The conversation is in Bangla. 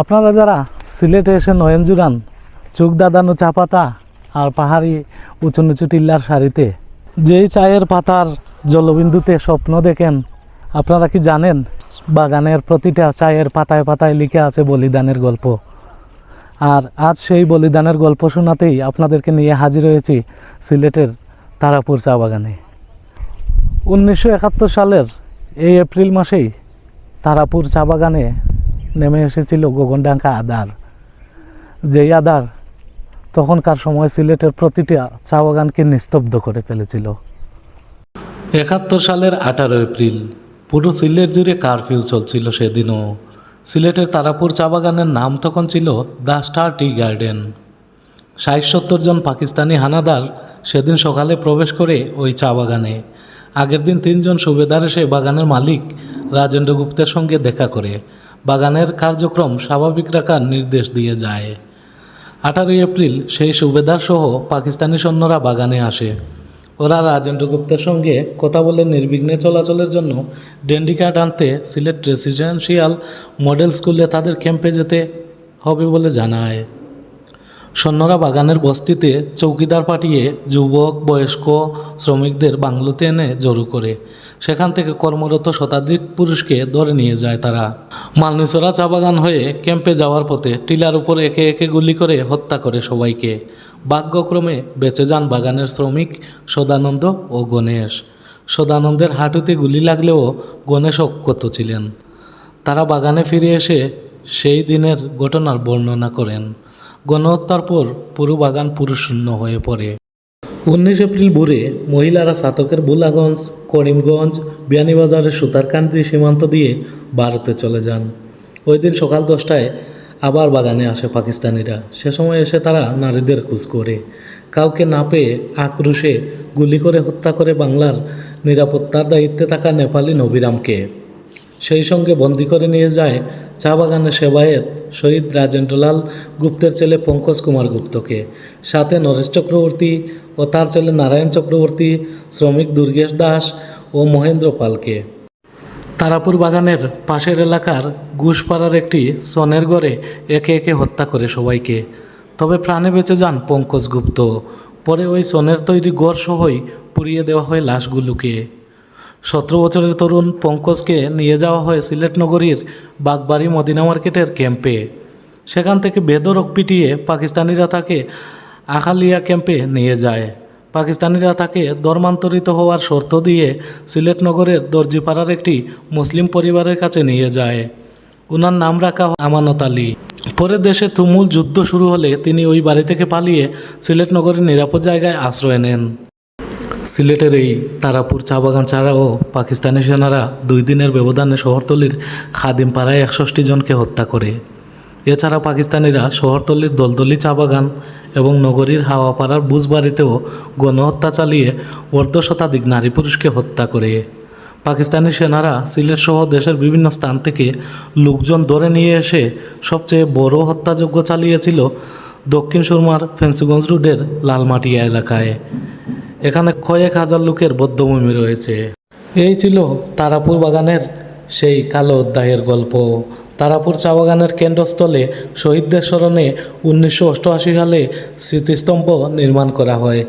আপনারা যারা সিলেটে এসে নয়ন জুড়ান, চোখ দাদানো চা পাতা আর পাহাড়ি উঁচু নিচু টিল্লার সারিতে যেই চায়ের পাতার জলবিন্দুতে স্বপ্ন দেখেন, আপনারা কি জানেন বাগানের প্রতিটা চায়ের পাতায় পাতায় লিখে আছে বলিদানের গল্প? আর আজ সেই বলিদানের গল্প শোনাতেই আপনাদেরকে নিয়ে হাজির হয়েছি সিলেটের তারাপুর চা বাগানে। উনিশশো একাত্তর সালের এই এপ্রিল মাসেই তারাপুর চা বাগানে নেমে এসেছিল গগনডাঙ্কা আদার। যেই আদার তখনকার সময় সিলেটের প্রতিটা চা বাগানকে নিস্তব্ধ করে ফেলেছিল। একাত্তর সালের আঠারো এপ্রিল, পুরো সিলেট জুড়ে কারফিউ চলছিল সেদিনও। সিলেটের তারাপুর চা বাগানের নাম তখন ছিল দ্য স্টার টি গার্ডেন। ষাট সত্তর জন পাকিস্তানি হানাদার সেদিন সকালে প্রবেশ করে ওই চা বাগানে। আগের দিন তিনজন সুবেদার এসে বাগানের মালিক রাজেন্দ্র গুপ্তের সঙ্গে দেখা করে। বাগানের কার্যক্রম স্বাভাবিক রাখার নির্দেশ দিয়ে যায়। আঠারোই এপ্রিল সেই সুবেদার সহ পাকিস্তানি সৈন্যরা বাগানে আসে। ওরা রাজেন্দ্র গুপ্তের সঙ্গে কথা বলে নির্বিঘ্নে চলাচলের জন্য ডেন্ডি কার্ড আনতে সিলেট রেসিডেন্সিয়াল মডেল স্কুলে তাদের ক্যাম্পে যেতে হবে বলে জানায়। সৈন্যরা বাগানের বস্তিতে চৌকিদার পাঠিয়ে যুবক, বয়স্ক শ্রমিকদের বাংলোতে এনে জড়ো করে। সেখান থেকে কর্মরত শতাধিক পুরুষকে ধরে নিয়ে যায় তারা। মালনিচরা চা বাগান হয়ে ক্যাম্পে যাওয়ার পথে টিলার উপর একে একে গুলি করে হত্যা করে সবাইকে। ভাগ্যক্রমে বেঁচে যান বাগানের শ্রমিক সদানন্দ ও গণেশ। সদানন্দের হাঁটুতে গুলি লাগলেও গণেশ অক্ষত ছিলেন। তারা বাগানে ফিরে এসে সেই দিনের ঘটনার বর্ণনা করেন। গণহত্যার পর পুরো বাগান পুরুষশূন্য হয়ে পড়ে। উনিশ এপ্রিল ভোরে মহিলারা সাতকের বুলাগঞ্জ, করিমগঞ্জ বিয়ানীবাজারের সুতারকান্দি সীমান্ত দিয়ে ভারতে চলে যান। ওই দিন সকাল দশটায় আবার বাগানে আসে পাকিস্তানিরা। সে সময় এসে তারা নারীদের খোঁজ করে। কাউকে না পেয়ে আক্রোশে গুলি করে হত্যা করে বাংলার নিরাপত্তার দায়িত্বে থাকা নেপালি নবিরামকে। সেই সঙ্গে বন্দি করে নিয়ে যায় চা বাগানের সেবায়েত শহীদ রাজেন্দ্রলাল গুপ্তের ছেলে পঙ্কজ কুমার গুপ্তকে। সাথে নরেশ চক্রবর্তী ও তার ছেলে নারায়ণ চক্রবর্তী, শ্রমিক দুর্গেশ দাস ও মহেন্দ্র পালকে। তারাপুর বাগানের পাশের এলাকার ঘুষপাড়ার একটি সনের গড়ে একে একে হত্যা করে সবাইকে। তবে প্রাণে বেঁচে যান পঙ্কজ গুপ্ত। পরে ওই সনের তৈরি গড় সহই পুড়িয়ে দেওয়া হয় লাশগুলোকে। সতেরো বছরের তরুণ পঙ্কজকে নিয়ে যাওয়া হয় সিলেট নগরীর বাগবাড়ি মদিনা মার্কেটের ক্যাম্পে। সেখান থেকে বেদরক পিটিয়ে পাকিস্তানিরা তাকে আখালিয়া ক্যাম্পে নিয়ে যায়। পাকিস্তানিরা তাকে ধর্মান্তরিত হওয়ার শর্ত দিয়ে সিলেট নগরের দর্জিপাড়ার একটি মুসলিম পরিবারের কাছে নিয়ে যায়। ওনার নাম রাখা আমানত আলী। পরে দেশে তুমুল যুদ্ধ শুরু হলে তিনি ওই বাড়ি থেকে পালিয়ে সিলেট নগরের নিরাপদ জায়গায় আশ্রয় নেন। সিলেটের এই তারাপুর চা বাগান ছাড়াও পাকিস্তানি সেনারা দুই দিনের ব্যবধানে শহরতলির খাদিম পাড়ায় একষষ্টি জনকে হত্যা করে। এছাড়া পাকিস্তানিরা শহরতলির দলদলি চা বাগান এবং নগরীর হাওয়াপাড়ার বুঝবাড়িতেও গণহত্যা চালিয়ে অর্ধ শতাধিক নারী পুরুষকে হত্যা করে। পাকিস্তানি সেনারা সিলেট সহ দেশের বিভিন্ন স্থান থেকে লোকজন ধরে নিয়ে এসে সবচেয়ে বড় হত্যাযজ্ঞ চালিয়েছিল দক্ষিণ সুরমার ফেন্সিগঞ্জ রোডের লালমাটিয়া এলাকায়। এখানে কয়েক হাজার লোকের বদ্ধভূমি রয়েছে। এই ছিল তারাপুর বাগানের সেই কালো অধ্যায়ের গল্প। তারাপুর চা বাগানের কেন্দ্রস্থলে শহীদদের স্মরণে উনিশশো অষ্টআশি সালে স্মৃতিস্তম্ভ নির্মাণ করা হয়।